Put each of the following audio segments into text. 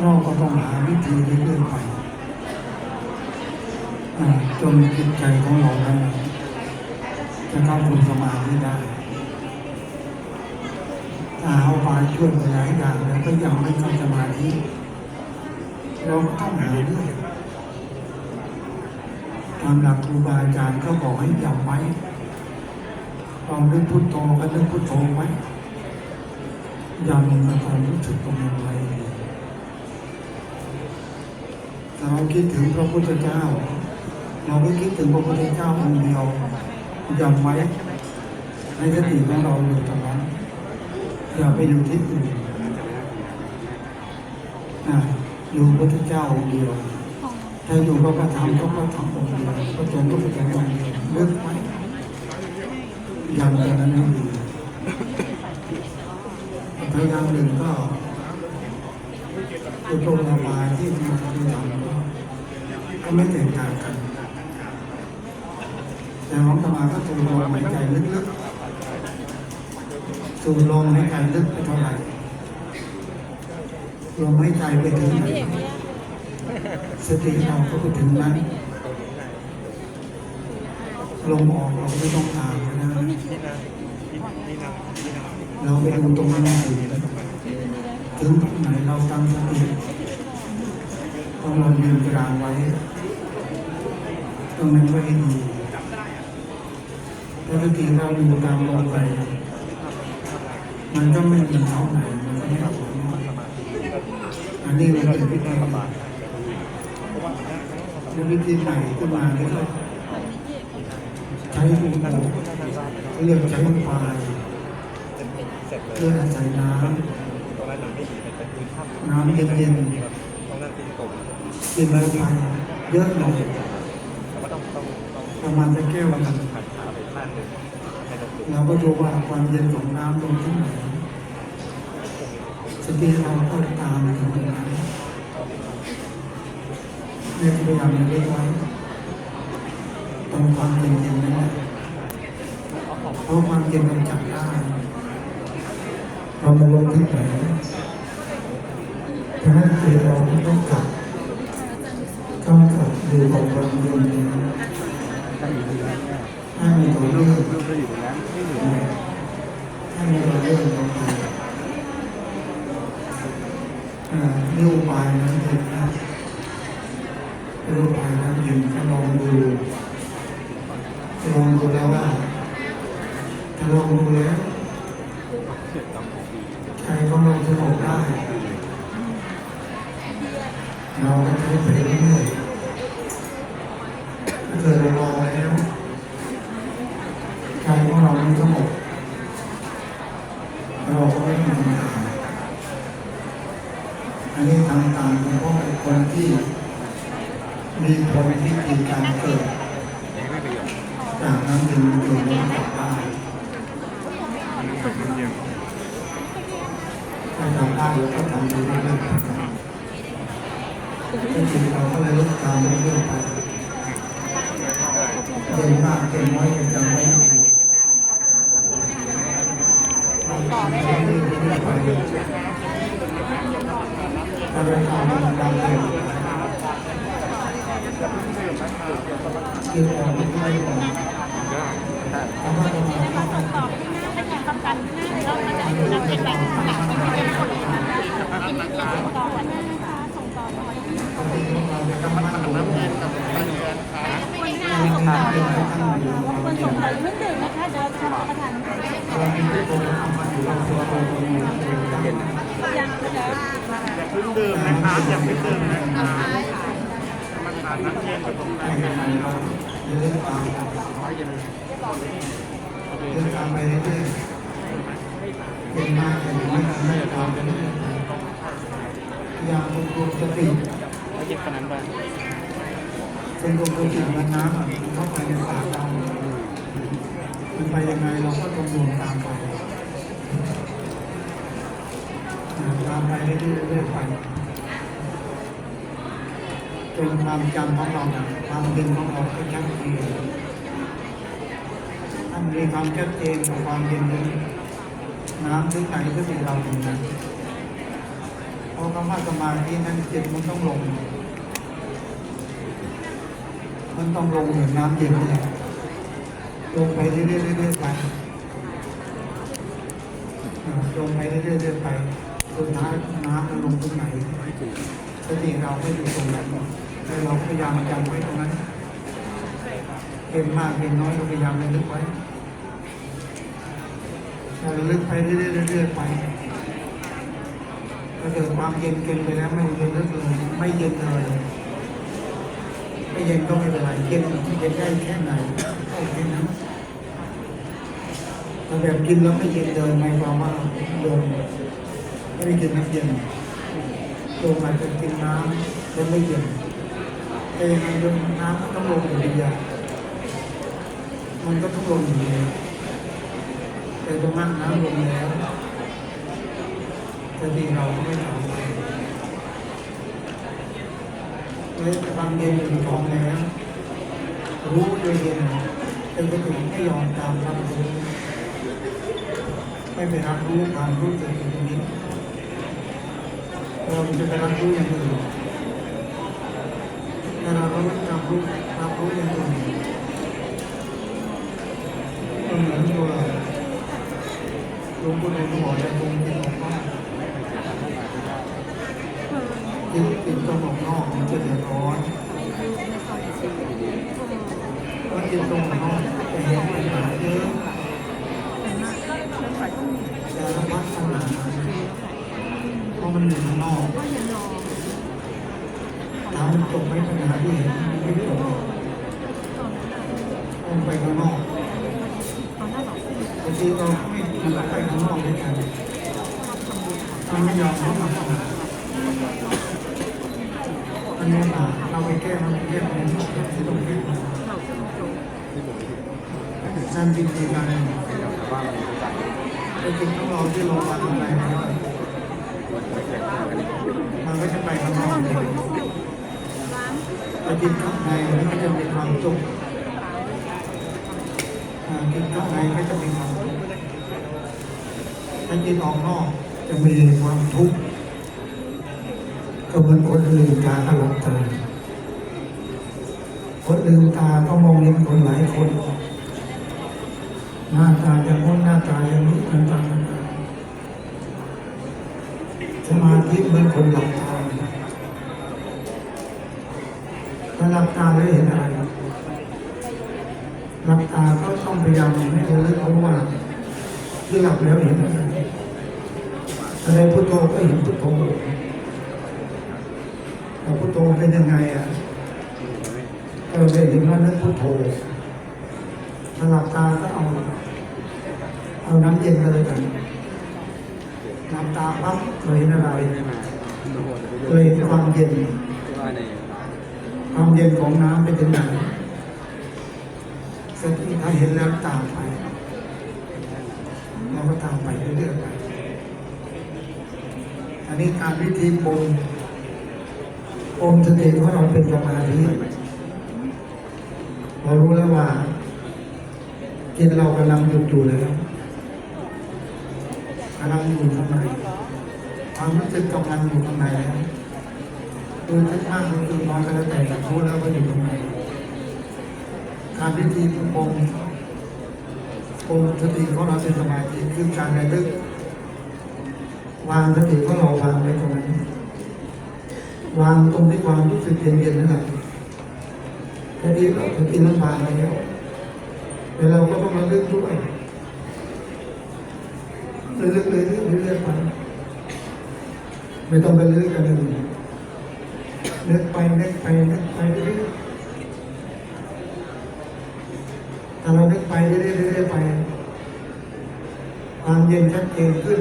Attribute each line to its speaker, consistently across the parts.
Speaker 1: เราก็ต้องหาวิธีเรื่อยๆไปจนจิตใจของเรานั้นจะเข้าสู่สมาธิได้ถ้าเอาไปช่วยไปหลายอย่างแล้วก็ยังไม่เข้าสมาธิเราก็ต้องหาเรื่อยตามหลักครูบาอาจารย์ก็บอกให้จำไว้ลองนึกพุทโธก็นึกพุทโธไว้ ย้ำในความรู้สึกตรงนั้นไว้เราคิดถึงพระพุทธเจ้า เราไม่คิดถึงพระพุทธเจ้าองค์เดียวจำไว้ในสติของเราอยู่ตรงนั้นอย่าไปอยู่ที่อื่นนะอยู่พระพุทธเจ้าองค์เดียว ถ้าอยู่พระประธรรมก็พระธรรมองค์เดียวพระสงฆ์ก็พระสงฆ์องค์เดียวเลือกไว้ย้ำตรงนั้นให้ดี พยายามหนึ่งก็อุดมระบายที่มีปฏิธรรมก็ไม่แตกต่างกัน แต่ของสมาก็สูดลมหายใจลึกๆสูดลมหายใจลึกไปเท่าไหร่ลมหายใจไปถึงไหนสติเราก็ไปถึงนั้นลมออกเราไม่ต้องตามก็ได้ เราไปดูตรงนั้นอยู่ถึงตรงไหนเราตั้งสติต้องเรายืนกลางไว้ ตรงนั้นไว้ให้ดีปกติเราอยู่ตามลมไป มันก็ไม่มีเท่าไหนมันก็ไม่เอาอันนี้มันเป็นวิธีเป็นวิธีใหม่ขึ้นมา เรื่อยๆใช้หูเรียกใช้ปลายเพื่ออาศัยน้ำน้ำเย็นๆกินแล้วไปเยอะหน่อยประมาณจะแก้วละเราก็ดูว่าความเย็นของน้ำลงที่ไหนสติเราก็ตามถึงตรงนั้นเรียกพยายามเรียกไว้ตรงความเย็น เพราะความเย็นมันจับได้เรามาลงที่ไหนถ้าะฉะนั้นใจเราต้องกลับ ใครก็ลงจมอกได้เราก็จะได้ไปเรื่อย จริงเราก็เลยลดตามเรื่อยไปเก่งมากเก่งน้อยก็จะไม่ดูเราทำไปเรื่อยๆไปถ้าเราทำมันดำเร็วคือเราไม่ได้หวังเพราะว่าเราทำไม่ได้
Speaker 2: คนส่งต่อเรื่องดื่มนะคะเดี๋ยวทำประทานยังเดี๋ยว
Speaker 3: อ ย่าเพิ่งดื่มนะครับอย่าเพิ่งดื่มนะครับมันทานน้ำเย็นกับตรงนั้น
Speaker 1: เรื่องตามเรื่งตามไปเรื่อยๆเป็นมากเป็นน้อยไม่ตามไปเรื่อยๆพยายาควบคุมสติ
Speaker 3: แล้วหยิบขนาดไป
Speaker 1: เป็นควบคุมติมันน้ำอะมันเข้าไปในปากเรามันไปยังไงเราก็ต้องดูตามไปตามไปเรื่อยๆเรื่อยไปจนความจำของเราเนี่ยความดึงของเราก็ชัดเจนถ้ามีความชัดเจนกับความเย็นนี้น้ำถึงไหนก็เป็นเราถึงนั้นราะคำว่าสมาธินั้นจิตมันต้องลง มันต้องลงเหมือนน้ำเย็นนี่ยละลงไปเรื่อยๆเรื่อยๆไปลงไปเรื่อยๆเรื่อยๆไปสุดท้ายน้ำมันลงตรงไหนสติเราไม่อยู่ตรงนั้นแต่เราพยายามจำไว้ตรงนั้นเห็นมากเห็นน้อยเราพยายามระลึกไว้เราระลึกไปเรื่อยๆเรื่อยๆไปถ้าเกิดความเย็นเกินไปแล้วไม่ระลึกเลยไม่เย็นเลย ไม่เย็นก็ไม่เป็นไรเย็นเย็นได้แค่ไหนก็แค่นั้นแต่แบบกินแล้วไม่เย็นเดินหมายความว่าโยมไม่ได้กินน้ำเย็นโยมอาจจะกินน้ำแล้วไม่เย็นแต่ยังไงโยมน้ำก็ต้องลงอยู่ดีอะมันก็ต้องลงอยู่ดีแต่ตรงนั้นน้ำลงแล้วแต่ดีเราไม่ทำ เลยความเย็นอยู่ท้องแล้วรู้โดยเย็นเป็นสติไม่ยอมตามรับรู้ไม่ไปรับรู้ความรู้สึกตรงนี้เราจะไปรับรู้อย่างอื่นแต่เราไม่รับรู้รับรู้อย่างอื่นก็เหมือนตัวหลวงปู่ในหัวใจตรงที่บอกว่า กินกินตรงออกนอกมันจะเดือดร้อนถ้ากินตรงออกนอกจะเห็นปัญหาเยอะแต่ละพัฒนาเพราะมันอยู่ข้างนอกถามมันจบไหมปัญหาที่เห็นไม่จบต้องไปข้างนอกบางทีเราไม่มันก็ไปข้างนอกด้วยกันมันไม่ยอมเข้ามาปัญหา อันนี้มา เราไปแก้มันแก้มันที่ต้องแก้นั่นจริงๆนะแต่จริงต้องรอที่เราฟังอะไรนะครับมันก็จะไปข้างนอกเลยแต่จิตข้างในมันก็จะมีความสุขอ่าจิตข้างในก็จะมีความสุขแต่จิตออกนอกจะมีความทุกข์ก็เหมือนคนลืมตาก็หลับตา คนลืมตาก็มองเห็นคนหลายคน หน้าตาอย่างน้นหน้าตาอย่างนี้ต่างๆสมาธิเหมือนคนหลับตาถ้าหลับตาแล้วเห็นอะไรหลับตาก็ต้องพยายามให้ระลึกรู้ว่าที่หลับแล้วเห็นอะไรอะไรพุทโธก็เห็นพุทโธ พระพุทโธเป็นยังไงอะเออเป็นถึงว่านึกพุทโธถ้าหลับตาก็เอา เอาน้ำเย็นมาเลยกันหลับตาปั๊บเราเห็น อะไรเราเห็นความเย็นความเย็นของน้ำเป็นยังไงสติถ้าเห็นแล้วตามไปเราก็ตามไปเรื่อยๆไปอันนี้การวิธีปรุงองค์สติของเราเป็นสมาธิเรารู้แล้วว่าจิตเรากำลังหยุดอยู่แล้วกำลังอยู่ข้างใน ความรู้สึกกำลังอยู่ข้างในแล้วดูทึกมากดูทึกน้อยก็แล้วแต่รู้แล้วว่าอยู่ข้างในการวิธีองค์องค์สติของเราเป็นสมาธิคือการระลึกวางสติของเราวางไว้ตรงนั้นวางตรงที่ความรู้สึกเย็นๆนั่นแหละแค่นี้เราจะกินน้ำปลาแล้วแต่เราก็ต้องระลึกด้วยระลึกเลยเรื่อยๆไป ไม่ต้องไประลึกกันเลยนึกไปนึกไปนึกไปเรื่อยๆถ้าเรานึกไปเรื่อยเรื่อยๆไป ความเย็นชัดเจนขึ้น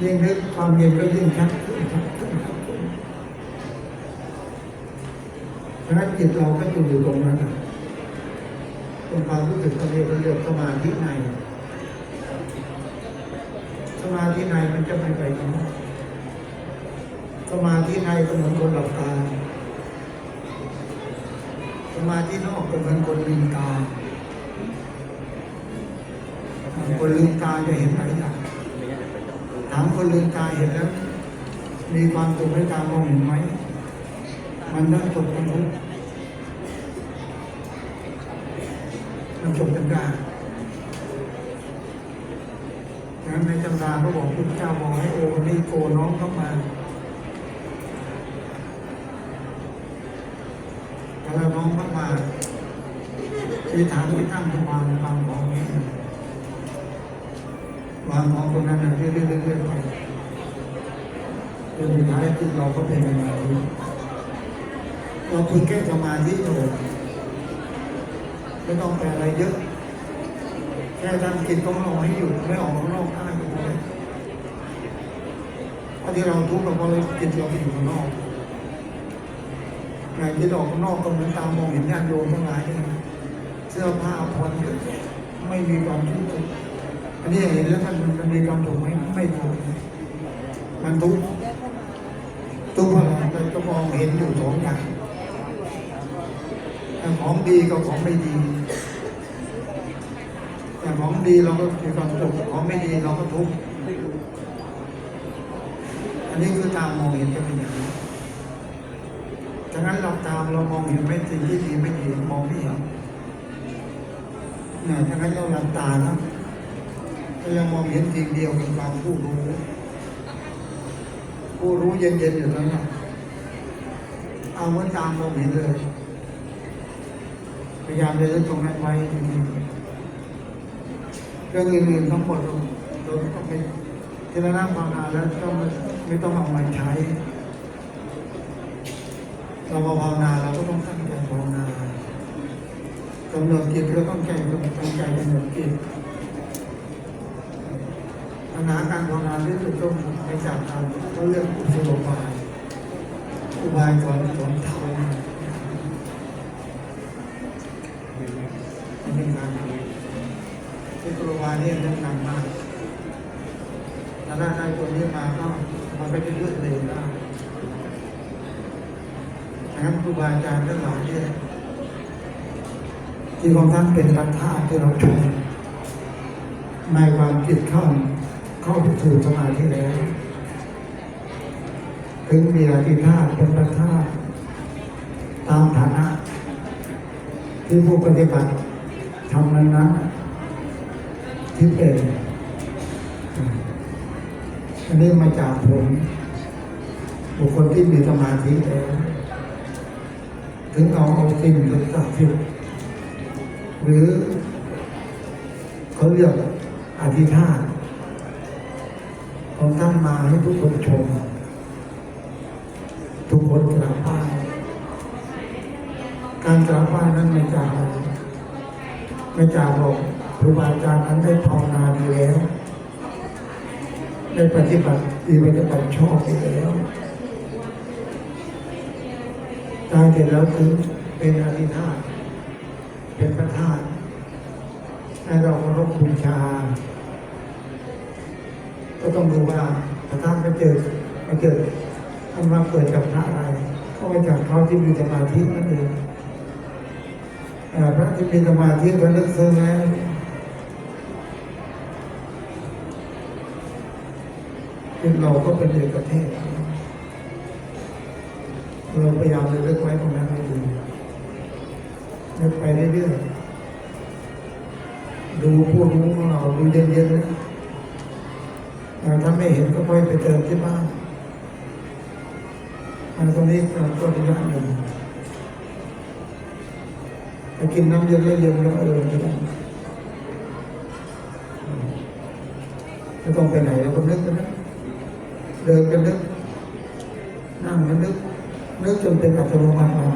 Speaker 1: ยิ่งนึกความเย็นก็ยิ่งชัดขึ้นชัดขึ้นชัดขึ้นฉะนั้นจิตเราก็จะอยู่ตรงนั้นตรงความรู้สึกตรงนี้เราเรียกสมาธิใน มาธิในมันจะไม่ไปข้างนอกสมาธิในก็เหมือนคนหลับตา สมาธินอกก็เหมือนคนลืมตา คนลืมตาจะเห็นหลายอย่างแต่ามคนลืมตาเห็นแล้ว มีความสุขในตามองเห็นไหม มันทั้งสุขทั้งทุกข์มันจบกันได้ง นั้นในตำราเขาบอกพุทธเจ้าบอกให้โอนี่โกน้องเข้ามาถ้าเราน้องเข้ามาที่ฐานที่ตั้งที่วางวางของนี้วางของตรงนั้นเรื่อยๆเรื่อยๆไปจนสุดท้ายจิตเราก็เป็นสมาธิเราเพึงแค่สมาธิเถอะไม่ต้องแปลอะไรเยอะแค่ทำกิจของเราให้อยู่ไม่ออกข้างนอกได้ก็พอแล้วเพราะที่เราทุกข์เราเพราะเราจิตเราไปอยู่ข้างนอกงานจิตออกข้างนอกก็เหมือนตามมองเห็นญาติโยมทั้งหลายเนี่ยเสื้อผ้าผ่อนเยอะแยะไม่มีความทุกข์อันนี้เห็นแล้วมันมันมีความถูกข์ไหมไม่ถูกมันทุกข์ทุกข์อะไรเราจะมองเห็นอยู่สองอย่างแต่ของดีกับของไม่ดีแต่ของดีเราก็มีความสุขของไม่ดีเราก็ทุกข์ อันนี้คือตามมองเห็นจะเป็นอย่างนี้ฉะนั้นเราตามเรามองเห็นไม่สิ่งที่ดีไม่ดีมองไม่เห็นเนี่ยฉะนั้นเราหลับตานะเรายังมองเห็นสิ่งเดียวคือความผู้รู้ ผู้รู้เย็นๆอยู่แล้วนะเอาเหมือนตามมองเห็นเลย พยายามจะยึดตรงนั้นไว้ดีๆเรื่องอื่นๆทั้งหมดเราเราต้องไปที่เรานั่งภาวนาแล้วก็ม่ ไม่ต้องเอามาใช้ เรามาภาวนาเราก็ต้องตั้งใจภาวนากำหนดจิตก็ต้องใจตั้งใจกำหนดจิตปัญหาการภาวนาที่สุดต้องไปจากการเขาเรื่องอุศโลบายอุบายสอนสอนธรรมอันนี้การที่อุศโลบายนี่สำคัญมากถ้าได้ได้ตัวนี้มาก็ มันก็จะเลือกเร็วได้ดังนั้นครูบาอาจารย์ทั้งหลายเนี่ยที่ของท่านเป็นรัฐธาที่เราชมในความจิตเข้าเข้าสู่สมาธิแล้วถึงมีอธิธาตุเป็นประธาตุตามฐานะ ที่ผู้ปฏิบัติทำนั้นนั้นที่เป็น อันนี้มาจากผลบุคคลที่มีสมาธิแล้วถึงเอาเอาสิ่งศักดิ์สิทธิ์หรือเขาเรียกอธิษฐานของท่านมาให้ทุกคนชม ทุกคนกราบไหว้การกราบไหว้นั้นไม่จากไรไม่จากบอกครูบาอาจารย์นั้นได้ภาวนาดีแล้ว ได้ปฏิบัติดีปฏิบัติชอบไปแล้วตายเสร็จแล้วคือเป็นอธิษฐานเป็นประธานให้เราเคารพบูชา ก็ต้องดูว่าพระธาตุไปเจอไปเกิดทำมาเกิดจากพระอะไรก็มาจากเขาที่มีสมาธินั่นเองเอ่พระที่มีสมาธิก็เลิกซึ้งแล้ว ซึ่งเราก็เป็นเอกเทศเราพยายามจะเลิกไว้ตรงนั้นให้ดีเลิกไปเรื่อยๆดูผู้รู้ของเราดูเย็นๆนะแต่ถ้าไม่เห็นก็ค่อยไปเติมที่บ้านอันตรงนี้ก็ระยะหนึ่งไปกินน้ำเย็นแล้วเย็นแล้วเออไม่ได้ไม่ต้องไปไหนเราก็นึกกันนะ เดินกันนึกนั่งกันนึกนึกจนเป็นอัตโนมัติมา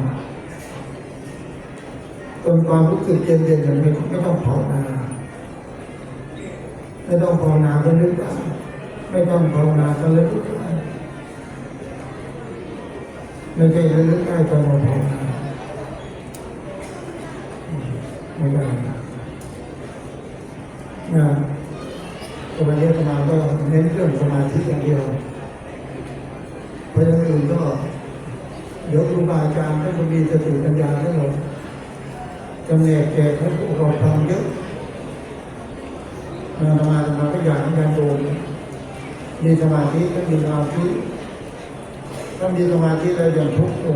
Speaker 1: จนความรู้สึกเย็นๆอย่างนี้ไม่ต้องภาวนาไม่ต้องภาวนาก็นึกได้ไม่ต้องภาวนาก็ระลึกได้ไม่ใช่ระลึกได้ตอนเราภาวนาไม่ได้นะตัวนี้สมาก็เน้นเรื่องสมาธิอย่างเดียว ราะอย่างอื่นก็เดี๋ยวครูบาอาจารย์ท่านก็มีสติปัญญาทั้งหมดจำแนกแจกให้พวกเราฟังเยอะมามามาก็อยากให้การโดนมีสมาธิถ้ามีสมาธิถ้ามีสมาธิเราอย่างทุกข์อยู่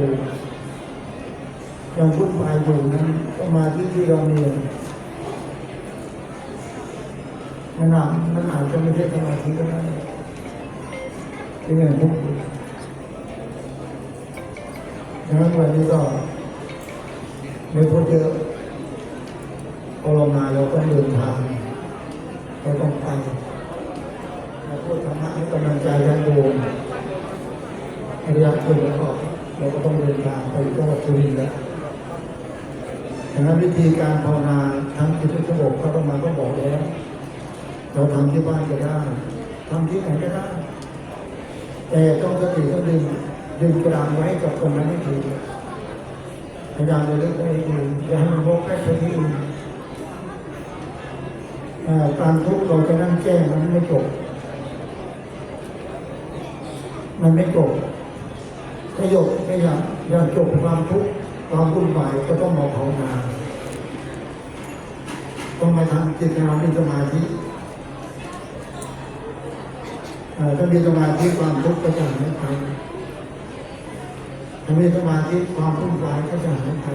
Speaker 1: อย่างวุ่นวายอยู่นั้นสมาธิที่เรามีมันอาจมันอาจจะไม่ใช่สมาธิก็ได้ที่อย่างทุกข์ ดังนั้นวันนี้ก็ไม่พูดเยอะพอเรามาเราก็เดินทางเราต้องไปเราพูดธรรมะให้กำลังใจกันดูอริยคุณแล้วก็เราก็ต้องเดินทางไปจังหวัดสุรินทร์แล้วดังนั้นวิธีการภาวนาทำจิตสงบพระประมาก็บอกแล้วเราทำที่บ้านก็ได้ทำที่ไหนก็ได้แต่ต้องสติต้องดึง ดึงกระดานไว้กับตรงนั้นให้ดีพยายามจะเลือกให้ดีอย่าให้มันโบกแค่ที่อื่นอ่าการทุกเราจะนั่งแก้มันไม่จบมันไม่จบประโยคไม่อยากอยากจบความทุกข์ความวุ่นวายก็ต้องมาภาวนาต้องมาทำจิตนาเราในสมาธิถ้ามีสมาธิความทุกข์ก็จะหายไป ถ้ามีสมาธิความวุ่นวายก็จะหายไป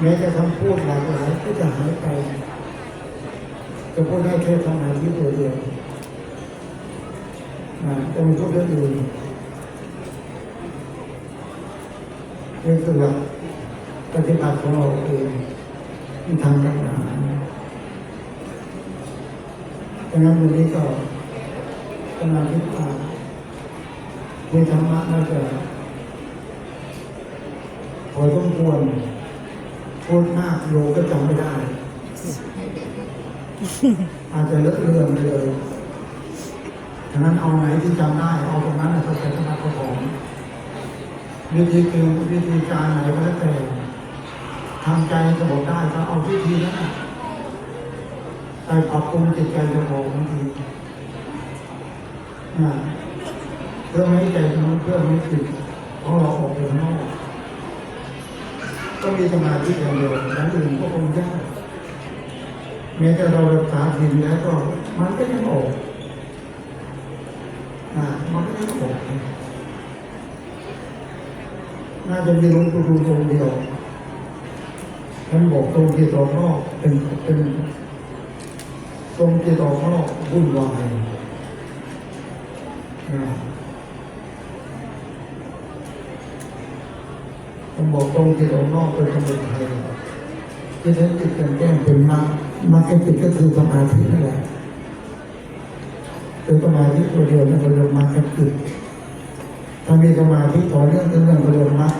Speaker 1: แม้จะคำพูดหลากหลายก็จะหายไปจะพูดได้แค่สมาธิตัวเดียวนะจะมีทุกเรื่องอื่นนี่คือหลักปฏิบัติของเราเองที่ทำกันมาดังนั้นวันนี้ก็กำลังคิดว่า ในธรรมะน่าจะพอต้องควรพูดมากโยก็จำไม่ได้ อาจจะเลอะเลือนไปเลยฉะนั้นเอาไหนที่จำได้ เอาตรงนั้นนะครับเป็นธรรมะของวิธีคือวิธีการไหนก็แล้วแต่ทำใจสงบได้ก็เอาวิธีนั้นน่ะไปปรับปรุงจิตใจสงบบางทีนะ เพื่อไม่ให้ใจมันเพื่อไม่ให้จิตของเราออกไปข้างนอกต้องมีสมาธิอย่างเดียวอย่างอื่นก็คงยากแม้แต่เรารักษาศีลแล้วก็มันก็ยังออกอ่ามันก็ไม่ออกน่าจะมีหลวงปู่ดูตรงเดียวท่านบอกตรงที่ตรงนอกเป็นเป็นตรงที่ตรงนอกวุ่นวายอ่า ผมบอกตรงที่ตรงนอกเป็นสมุทัยที่นั้นจิตกันแก้งเป็นมรรคมรรคจิตก็คือสมาธินั่นแหละเป็นสมาธิตัวเดียวนั่นเรียกมรรคจิตถ้ามีสมาธิต่อเนื่องต่อเนื่องเรียกมรรค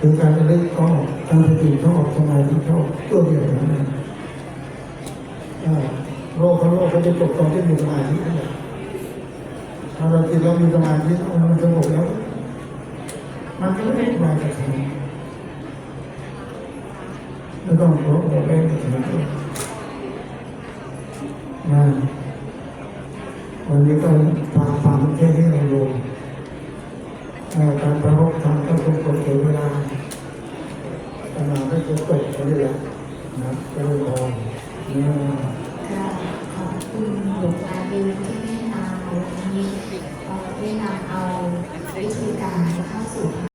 Speaker 1: คือการระลึกชอบการสติชอบสมาธิชอบตัวเดียวเท่นั้นอ่าโลกทั้งโลกเขาจะจบตอนที่มีสมาธินั่นแหละถ้าเราจิตเรามีสมาธิเอามันสงบแล้ว มัน